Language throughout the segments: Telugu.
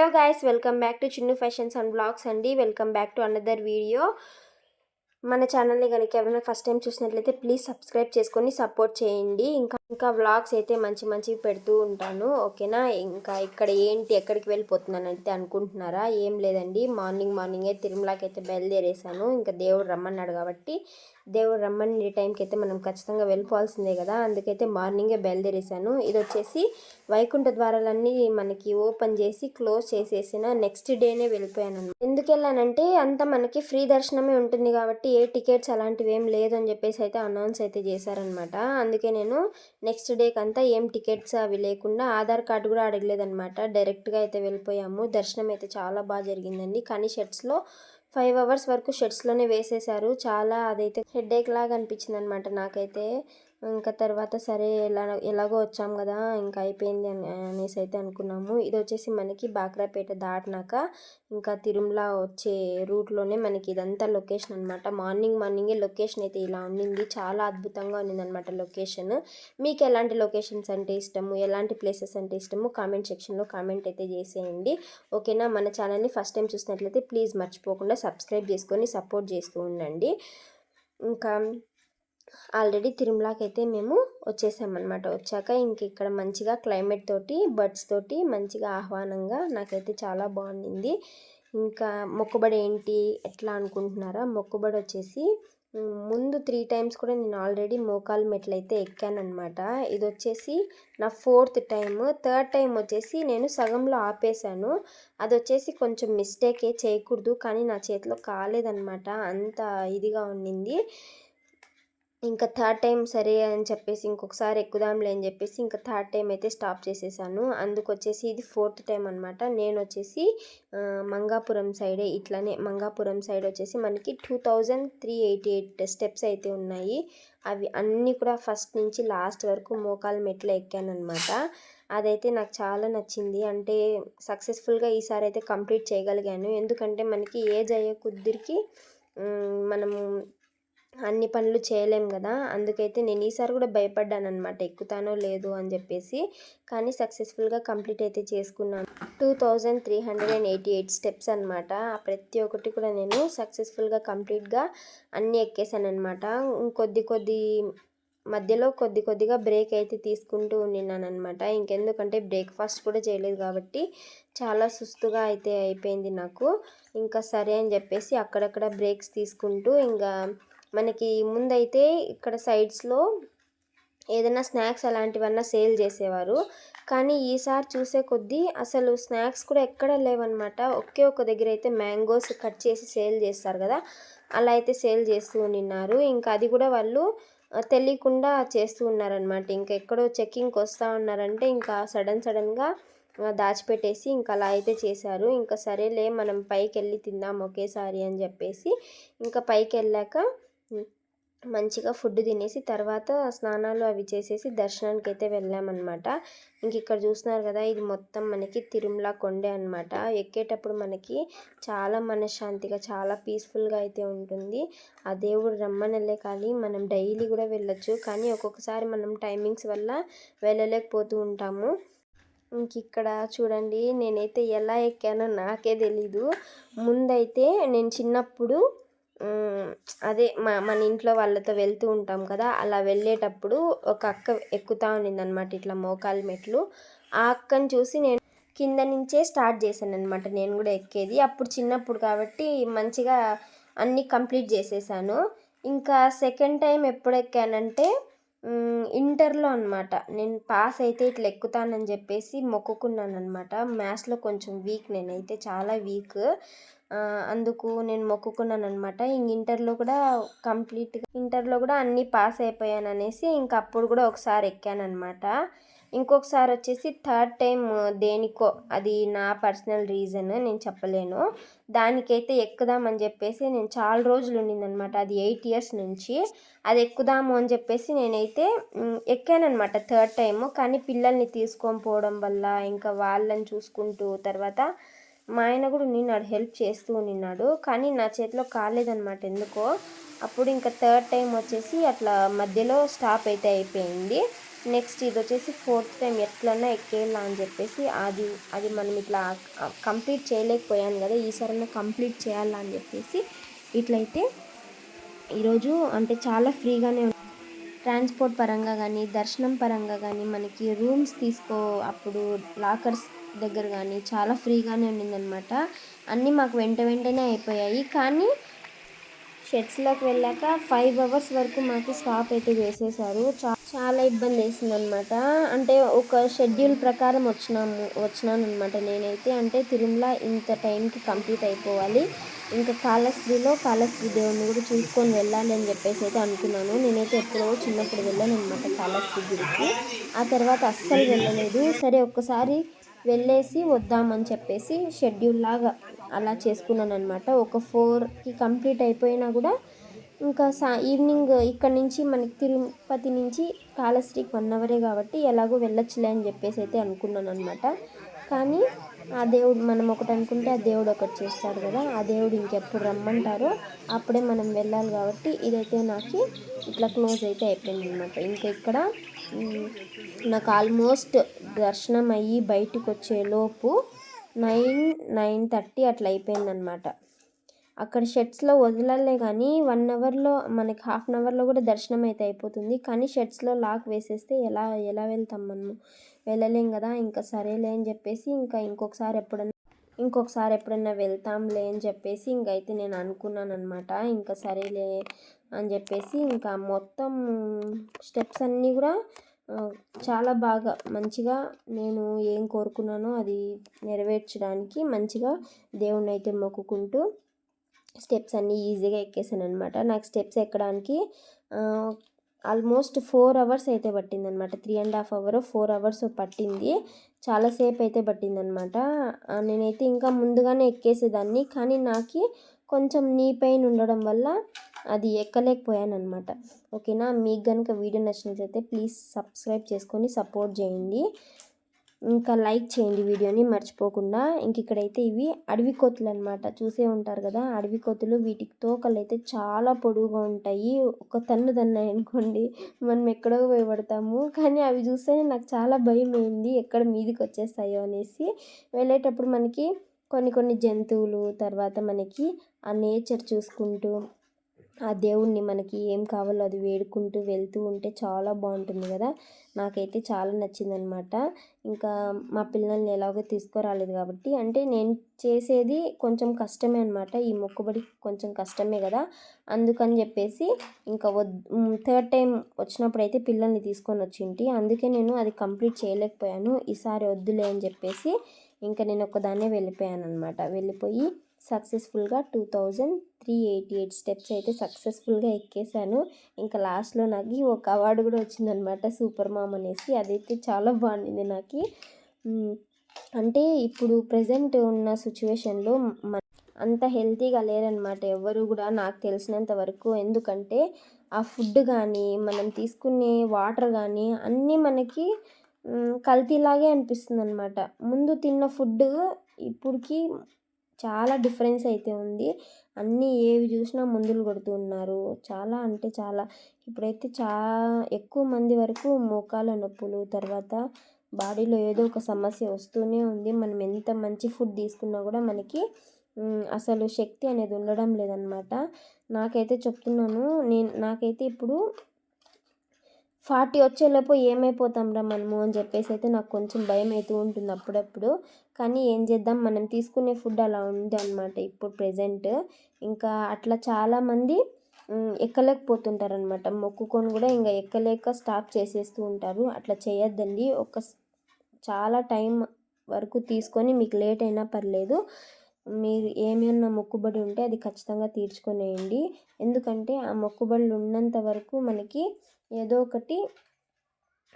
Hello guys welcome back to Chinnu fashions and blogs అండి. Welcome back to another video మన ఛానల్ని కనుక ఎవరైనా ఫస్ట్ టైం చూసినట్లయితే ప్లీజ్ సబ్స్క్రైబ్ చేసుకొని సపోర్ట్ చేయండి. ఇంకా ఇంకా వ్లాగ్స్ అయితే మంచి మంచివి పెడుతూ ఉంటాను ఓకేనా? ఇంకా ఇక్కడ ఏంటి ఎక్కడికి వెళ్ళిపోతున్నాను అయితే అనుకుంటున్నారా? ఏం లేదండి మార్నింగ్ మార్నింగే తిరుమలకి అయితే బయలుదేరేసాను ఇంకా దేవుడు రమ్మన్నాడు కాబట్టి దేవుడు రమ్మని టైంకి అయితే మనం ఖచ్చితంగా వెళ్ళిపోవాల్సిందే కదా? అందుకైతే మార్నింగే బయలుదేరేసాను ఇది వచ్చేసి వైకుంఠ ద్వారాలన్నీ మనకి ఓపెన్ చేసి క్లోజ్ చేసేసిన నెక్స్ట్ డేనే వెళ్ళిపోయాను. ఎందుకు వెళ్ళానంటే అంత మనకి ఫ్రీ దర్శనమే ఉంటుంది కాబట్టి ఏ టికెట్స్ అలాంటివి ఏం లేదు అని చెప్పేసి అయితే అనౌన్స్ అయితే చేశారనమాట. అందుకే నేను నెక్స్ట్ డేకి అంతా ఏం టికెట్స్ అవి లేకుండా ఆధార్ కార్డు కూడా అడగలేదనమాట డైరెక్ట్గా అయితే వెళ్ళిపోయాము. దర్శనం అయితే చాలా బాగా జరిగిందండి. కానీ షర్ట్స్లో ఫైవ్ అవర్స్ వరకు షర్ట్స్లోనే వేసేసారు చాలా అదైతే హెడేక్ లాగా అనిపించింది అనమాట నాకైతే. ఇంకా తర్వాత సరే ఎలా ఎలాగో వచ్చాం కదా ఇంకా అయిపోయింది అని అనేసి అయితే అనుకున్నాము. ఇది వచ్చేసి మనకి బాక్రాపేట దాటినాక ఇంకా తిరుమల వచ్చే రూట్లోనే మనకి ఇదంతా లొకేషన్ అనమాట మార్నింగ్ మార్నింగే లొకేషన్ అయితే ఇలా ఉండింది. చాలా అద్భుతంగా ఉన్నింది అనమాట లొకేషన్. మీకు ఎలాంటి లొకేషన్స్ అంటే ఇష్టము? ఎలాంటి ప్లేసెస్ అంటే ఇష్టము? కామెంట్ సెక్షన్లో కామెంట్ అయితే చేసేయండి. ఓకేనా? మన ఛానల్ని ఫస్ట్ టైం చూసినట్లయితే ప్లీజ్ మర్చిపోకుండా సబ్స్క్రైబ్ చేసుకొని సపోర్ట్ చేస్తూ ఉండండి. ఇంకా ఆల్రెడీ తిరుమలకి అయితే మేము వచ్చేసామన్నమాట. వచ్చాక ఇంక ఇక్కడ మంచిగా క్లైమేట్ తోటి బర్డ్స్ తోటి మంచిగా ఆహ్వానంగా నాకైతే చాలా బాగుండింది. ఇంకా మొక్కుబడి ఏంటి ఎట్లా అనుకుంటున్నారా? మొక్కుబడి వచ్చేసి ముందు త్రీ టైమ్స్ కూడా నేను ఆల్రెడీ మోకాలు మెట్లు అయితే ఎక్కానమాట ఇది వచ్చేసి నా ఫోర్త్ టైం థర్డ్ టైం వచ్చేసి నేను సగంలో ఆపేశాను. అది వచ్చేసి కొంచెం మిస్టేకే చేయకూడదు కానీ నా చేతిలో కాలేదనమాట అంత ఇదిగా ఉండింది. ఇంకా థర్డ్ టైం సరే అని చెప్పేసి ఇంకొకసారి ఎక్కుదాంలే అని చెప్పేసి ఇంకా థర్డ్ టైం అయితే స్టాప్ చేసేసాను. అందుకు వచ్చేసి ఇది ఫోర్త్ టైం అనమాట నేను వచ్చేసి మంగాపురం సైడే ఇట్లానే మంగాపురం సైడ్ వచ్చేసి మనకి two thousand three eighty eight steps అయితే ఉన్నాయి. అవి అన్నీ కూడా ఫస్ట్ నుంచి లాస్ట్ వరకు మోకాలు మెట్లు ఎక్కానమాట అదైతే నాకు చాలా నచ్చింది. అంటే సక్సెస్ఫుల్గా ఈసారి అయితే కంప్లీట్ చేయగలిగాను. ఎందుకంటే మనకి ఏజ్ అయ్యే కుదిరికి మనము అన్ని పనులు చేయలేం కదా. అందుకైతే నేను ఈసారి కూడా భయపడ్డాను అనమాట ఎక్కుతానో లేదు అని చెప్పేసి. కానీ సక్సెస్ఫుల్గా కంప్లీట్ అయితే చేసుకున్నాను. Two thousand three hundred and eighty eight steps అనమాట ప్రతి ఒక్కటి కూడా నేను సక్సెస్ఫుల్గా కంప్లీట్గా అన్నీ ఎక్కేసాను అనమాట కొద్ది కొద్ది మధ్యలో కొద్ది కొద్దిగా బ్రేక్ అయితే తీసుకుంటూ ఉన్నాను అనమాట ఇంకెందుకంటే బ్రేక్ఫాస్ట్ కూడా చేయలేదు కాబట్టి చాలా సుస్తుగా అయితే అయిపోయింది నాకు. ఇంకా సరే అని చెప్పేసి అక్కడక్కడ బ్రేక్స్ తీసుకుంటూ ఇంకా మనకి ముందైతే ఇక్కడ సైడ్స్లో ఏదైనా స్నాక్స్ అలాంటివన్నా సేల్ చేసేవారు. కానీ ఈసారి చూసే కొద్దీ అసలు స్నాక్స్ కూడా ఎక్కడ లేవన్నమాట. ఒకే ఒక దగ్గర అయితే మ్యాంగోస్ కట్ చేసి సేల్ చేస్తారు కదా అలా అయితే సేల్ చేస్తూ ఉన్నారు. ఇంకా అది కూడా వాళ్ళు తెలియకుండా చేస్తూ ఉన్నారనమాట ఇంకా ఎక్కడో చెక్కింగ్కి వస్తూ ఉన్నారంటే ఇంకా సడన్ సడన్గా దాచిపెట్టేసి ఇంకా అలా అయితే చేశారు. ఇంకా సరేలే మనం పైకి వెళ్ళి తిందాం ఒకేసారి అని చెప్పేసి ఇంకా పైకి వెళ్ళాక మంచిగా ఫుడ్ తినేసి తర్వాత స్నానాలు అవి చేసేసి దర్శనానికి అయితే వెళ్ళామన్నమాట. ఇంక ఇక్కడ చూస్తున్నారు కదా ఇది మొత్తం మనకి తిరుమల కొండే అనమాట ఎక్కేటప్పుడు మనకి చాలా మనశ్శాంతిగా చాలా పీస్ఫుల్గా అయితే ఉంటుంది. ఆ దేవుడు రమ్మనలే కానీ మనం డైలీ కూడా వెళ్ళొచ్చు. కానీ ఒక్కొక్కసారి మనం టైమింగ్స్ వల్ల వెళ్ళలేకపోతూ ఉంటాము. ఇంక ఇక్కడ చూడండి నేనైతే ఎలా ఎక్కానో నాకే తెలీదు. ముందైతే నేను చిన్నప్పుడు అదే మా మన ఇంట్లో వాళ్ళతో వెళ్తూ ఉంటాం కదా అలా వెళ్ళేటప్పుడు ఒక అక్క ఎక్కుతూ ఉండింది అనమాట ఇట్లా మోకాలు మెట్లు. ఆ అక్కని చూసి నేను కింద నుంచే స్టార్ట్ చేశాను అనమాట నేను కూడా ఎక్కేది. అప్పుడు చిన్నప్పుడు కాబట్టి మంచిగా అన్నీ కంప్లీట్ చేసేసాను. ఇంకా సెకండ్ టైం ఎప్పుడు ఎక్కానంటే ఇంటర్లో అనమాట నేను పాస్ అయితే ఇట్లా ఎక్కుతానని చెప్పేసి మొక్కుకున్నాను అనమాట మ్యాథ్స్లో కొంచెం వీక్ నేనైతే చాలా వీక్. అందుకు నేను మొక్కుకున్నాను అనమాట ఇంక ఇంటర్లో కూడా కంప్లీట్గా ఇంటర్లో కూడా అన్నీ పాస్ అయిపోయాను అనేసి ఇంక అప్పుడు కూడా ఒకసారి ఎక్కాను అనమాట ఇంకొకసారి వచ్చేసి థర్డ్ టైం దేనికో అది నా పర్సనల్ రీజన్ నేను చెప్పలేను. దానికైతే ఎక్కుదామని చెప్పేసి నేను చాలా రోజులు ఉండిందనమాట అది ఎయిట్ ఇయర్స్ నుంచి. అది ఎక్కుదాము అని చెప్పేసి నేనైతే ఎక్కానమాట థర్డ్ టైము. కానీ పిల్లల్ని తీసుకొని పోవడం వల్ల ఇంకా వాళ్ళని చూసుకుంటూ తర్వాత మా ఆయన కూడా నిన్నాడు హెల్ప్ చేస్తూ నిన్నాడు. కానీ నా చేతిలో కాలేదనమాట ఎందుకో. అప్పుడు ఇంకా థర్డ్ టైం వచ్చేసి అట్లా మధ్యలో స్టాప్ అయితే అయిపోయింది. నెక్స్ట్ ఇది వచ్చేసి ఫోర్త్ టైం ఎట్లన్నా ఎక్కేలా అని చెప్పేసి అది అది మనం ఇట్లా కంప్లీట్ చేయలేకపోయాను కదా ఈసారైనా కంప్లీట్ చేయాలా అని చెప్పేసి ఇట్లయితే ఈరోజు అంటే చాలా ఫ్రీగానే ఉంది ట్రాన్స్పోర్ట్ పరంగా కానీ దర్శనం పరంగా కానీ మనకి రూమ్స్ తీసుకో అప్పుడు లాకర్స్ దగ్గర కానీ చాలా ఫ్రీగానే ఉండిందనమాట అన్నీ మాకు వెంట వెంటనే అయిపోయాయి. కానీ షెడ్స్లోకి వెళ్ళాక ఫైవ్ అవర్స్ వరకు మాకు స్టాప్ అయితే చేసేసారు. చాలా ఇబ్బంది వేసింది అనమాట అంటే ఒక షెడ్యూల్ ప్రకారం వచ్చినాము వచ్చినాను అనమాట నేనైతే. అంటే తిరుమల ఇంత టైంకి కంప్లీట్ అయిపోవాలి. ఇంకా కాళశ్రీలో కాళశ్రీ దేవుడిని కూడా చూసుకొని వెళ్ళాలి అని చెప్పేసి అయితే అనుకున్నాను. నేనైతే ఎప్పుడో చిన్నప్పుడు వెళ్ళాను అనమాట కాళశ్రీ గుడికి. ఆ తర్వాత అస్సలు వెళ్ళలేదు. సరే ఒక్కసారి వెళ్ళేసి వద్దామని చెప్పేసి షెడ్యూల్ లాగా అలా చేసుకున్నాను అనమాట ఒక ఫోర్కి కంప్లీట్ అయిపోయినా కూడా ఇంకా సా ఈవినింగ్ ఇక్కడ నుంచి మనకి తిరుపతి నుంచి కాళశ్రీకి వన్ అవరే కాబట్టి ఎలాగో వెళ్ళొచ్చులే అని చెప్పేసి అయితే అనుకున్నాను అనమాట కానీ ఆ దేవుడు మనం ఒకటి అనుకుంటే ఆ దేవుడు ఒకటి చేస్తాడు కదా ఆ దేవుడు ఇంకెప్పుడు రమ్మంటారో అప్పుడే మనం వెళ్ళాలి కాబట్టి ఇదైతే నాకు ఇట్లా క్లోజ్ అయితే అయిపోయింది అనమాట ఇంకా ఇక్కడ నాకు ఆల్మోస్ట్ దర్శనం అయ్యి బయటకు వచ్చేలోపు నైన్ నైన్ థర్టీ అట్లా అయిపోయిందనమాట. అక్కడ షెడ్స్లో వదలలే కానీ వన్ అవర్లో మనకి హాఫ్ అన్ అవర్లో కూడా దర్శనం అయితే అయిపోతుంది. కానీ షెడ్స్లో లాక్ వేసేస్తే ఎలా ఎలా వెళ్తాం మనము? వెళ్ళలేం కదా ఇంకా సరేలే అని చెప్పేసి ఇంకా ఇంకొకసారి ఎప్పుడన్నా ఇంకొకసారి ఎప్పుడన్నా వెళ్తాంలే అని చెప్పేసి ఇంకైతే నేను అనుకున్నాను అనమాట ఇంకా సరేలే అని చెప్పేసి ఇంకా మొత్తం స్టెప్స్ అన్నీ కూడా చాలా బాగా మంచిగా నేను ఏం కోరుకున్నానో అది నెరవేర్చడానికి మంచిగా దేవుణ్ణి అయితే మొక్కుకుంటూ స్టెప్స్ అన్నీ ఈజీగా ఎక్కేసాను అనమాట నాకు స్టెప్స్ ఎక్కడానికి ఆల్మోస్ట్ ఫోర్ అవర్స్ అయితే పట్టిందనమాట three and half hour four hours పట్టింది. చాలాసేపు అయితే పట్టిందనమాట నేనైతే ఇంకా ముందుగానే ఎక్కేసేదాన్ని. కానీ నాకు కొంచెం నీ పెయిన్ ఉండడం వల్ల అది ఎక్కలేకపోయాను అనమాట ఓకేనా? మీకు కనుక వీడియో నచ్చినట్లయితే ప్లీజ్ సబ్స్క్రైబ్ చేసుకొని సపోర్ట్ చేయండి. ఇంకా లైక్ చేయండి వీడియోని మర్చిపోకుండా. ఇంక ఇక్కడైతే ఇవి అడవి కోతులు అనమాట చూసే ఉంటారు కదా అడవి కోతులు. వీటికి తోకలు అయితే చాలా పొడువుగా ఉంటాయి. ఒక తన్ను తన్నాయి అనుకోండి. మనం ఎక్కడో భయపడతాము కానీ అవి చూస్తేనే నాకు చాలా భయం అయింది ఎక్కడ మీదికి వచ్చేస్తాయో అనేసి. వెళ్ళేటప్పుడు మనకి కొన్ని కొన్ని జంతువులు తర్వాత మనకి ఆ నేచర్ చూసుకుంటూ ఆ దేవుణ్ణి మనకి ఏం కావాలో అది వేడుకుంటూ వెళ్తూ ఉంటే చాలా బాగుంటుంది కదా. నాకైతే చాలా నచ్చిందనమాట. ఇంకా మా పిల్లల్ని ఎలాగో తీసుకురాలేదు కాబట్టి అంటే నేను చేసేది కొంచెం కష్టమే అనమాట. ఈ మొక్కుబడి కొంచెం కష్టమే కదా. అందుకని చెప్పేసి ఇంకా థర్డ్ టైం వచ్చినప్పుడు అయితే పిల్లల్ని తీసుకొని వచ్చింటి. అందుకే నేను అది కంప్లీట్ చేయలేకపోయాను. ఈసారి వద్దులే అని చెప్పేసి ఇంకా నేను ఒక్కదాన్నే వెళ్ళిపోయాను అనమాట వెళ్ళిపోయి సక్సెస్ఫుల్గా two thousand three eighty eight steps అయితే సక్సెస్ఫుల్గా ఎక్కేసాను ఇంకా లాస్ట్లో నాకు ఒక అవార్డు కూడా వచ్చిందనమాట సూపర్ మామ్ అనేసి. అదైతే చాలా బాగుండింది నాకు. అంటే ఇప్పుడు ప్రజెంట్ ఉన్న సిచ్యువేషన్లో అంత హెల్తీగా లేరనమాట ఎవరు కూడా నాకు తెలిసినంత వరకు. ఎందుకంటే ఆ ఫుడ్ కానీ మనం తీసుకునే వాటర్ కానీ అన్నీ మనకి కల్తీలాగే అనిపిస్తుంది అనమాట ముందు తిన్న ఫుడ్ ఇప్పటికి చాలా డిఫరెన్స్ అయితే ఉంది. అన్నీ ఏవి చూసినా మందులు కొడుతూ ఉన్నారు. చాలా అంటే చాలా. ఇప్పుడైతే చా ఎక్కువ మంది వరకు మోకాల నొప్పులు తర్వాత బాడీలో ఏదో ఒక సమస్య వస్తూనే ఉంది. మనం ఎంత మంచి ఫుడ్ తీసుకున్నా కూడా మనకి అసలు శక్తి అనేది ఉండడం లేదనమాట నాకైతే చెప్తున్నాను నేను నాకైతే ఇప్పుడు ఫార్టీ వచ్చేలోపు ఏమైపోతాం రా మనము అని చెప్పేసి అయితే నాకు కొంచెం భయం అవుతూ ఉంటుంది అప్పుడప్పుడు. కానీ ఏం చేద్దాం? మనం తీసుకునే ఫుడ్ అలా ఉంది అనమాట ఇప్పుడు ప్రజెంట్ ఇంకా అట్లా చాలామంది ఎక్కలేకపోతుంటారు అనమాట మొక్కుకొని కూడా ఇంకా ఎక్కలేక స్టాప్ చేసేస్తూ ఉంటారు. అట్లా చేయొద్దండి. ఒక చాలా టైం వరకు తీసుకొని మీకు లేట్ అయినా పర్లేదు. మీరు ఏమైనా మొక్కుబడి ఉంటే అది ఖచ్చితంగా తీర్చుకొనేయండి. ఎందుకంటే ఆ మొక్కుబడులు ఉన్నంత వరకు మనకి ఏదో ఒకటి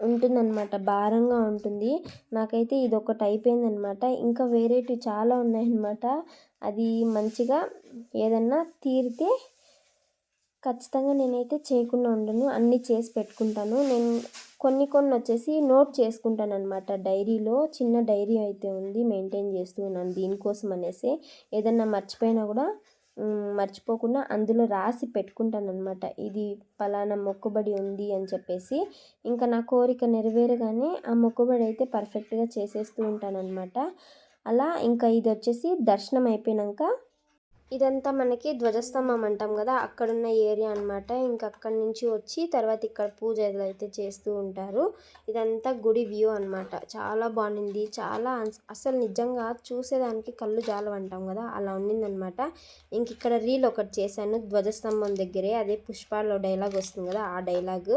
ఉంటుందన్నమాట. భారంగా ఉంటుంది. నాకైతే ఇది ఒకటి అయిపోయిందనమాట ఇంకా వేరేటివి చాలా ఉన్నాయన్నమాట. అది మంచిగా ఏదన్నా తీరితే ఖచ్చితంగా నేనైతే చేయకుండా ఉండను. అన్నీ చేసి పెట్టుకుంటాను. నేను కొన్ని కొన్ని వచ్చేసి నోట్ చేసుకుంటాను అనమాట డైరీలో చిన్న డైరీ అయితే ఉంది. మెయింటైన్ చేస్తూ ఉన్నాను దీనికోసం అనేసి. ఏదన్నా మర్చిపోయినా కూడా మర్చిపోకుండా అందులో రాసి పెట్టుకుంటాను అనమాట ఇది పలానా మొక్కుబడి ఉంది అని చెప్పేసి. ఇంకా నా కోరిక నెరవేరగానే ఆ మొక్కుబడి అయితే పర్ఫెక్ట్గా చేసేస్తూ ఉంటాను అనమాట అలా ఇంకా ఇది వచ్చేసి దర్శనం అయిపోయినాక ఇదంతా మనకి ధ్వజస్తంభం అంటాం కదా అక్కడున్న ఏరియా అనమాట ఇంకా అక్కడి నుంచి వచ్చి తర్వాత ఇక్కడ పూజలు అయితే చేస్తూ ఉంటారు. ఇదంతా గుడి వ్యూ అనమాట చాలా బాగుంది చాలా అసలు నిజంగా చూసేదానికి కళ్ళు జాలవంటాం కదా అలా ఉండిందనమాట ఇంక ఇక్కడ రీల్ ఒకటి చేశాను ధ్వజస్తంభం దగ్గరే. అదే పుష్పాలో డైలాగ్ వస్తుంది కదా ఆ డైలాగ్.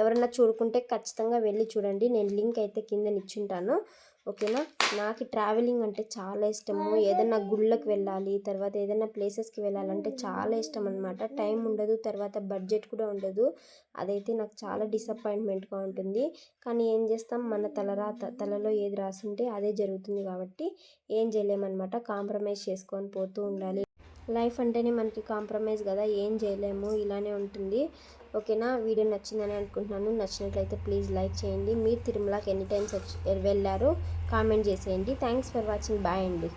ఎవరైనా చూడుకుంటే ఖచ్చితంగా వెళ్ళి చూడండి. నేను లింక్ అయితే కింద నిచ్చుంటాను. ఓకేనా? నాకు ట్రావెలింగ్ అంటే చాలా ఇష్టము. ఏదైనా గుళ్ళకి వెళ్ళాలి తర్వాత ఏదైనా ప్లేసెస్కి వెళ్ళాలంటే చాలా ఇష్టం అనమాట టైం ఉండదు తర్వాత బడ్జెట్ కూడా ఉండదు. అదైతే నాకు చాలా డిసప్పాయింట్మెంట్గా ఉంటుంది. కానీ ఏం చేస్తాం? మన తలరా తలలో ఏది రాసుంటే అదే జరుగుతుంది కాబట్టి ఏం చేయలేమన్నమాట. కాంప్రమైజ్ చేసుకొని పోతూ ఉండాలి. లైఫ్ అంటేనే మనకి కాంప్రమైజ్ కదా ఏం చేయలేము ఇలానే ఉంటుంది. ఓకేనా? వీడియో నచ్చిందని అనుకుంటున్నాను. నచ్చినట్లయితే ప్లీజ్ లైక్ చేయండి. మీరు తిరుమలకి ఎన్ని టైమ్స్ వచ్చి వెళ్ళారో కామెంట్ చేసేయండి. Thanks for watching. బాయ్ అండి.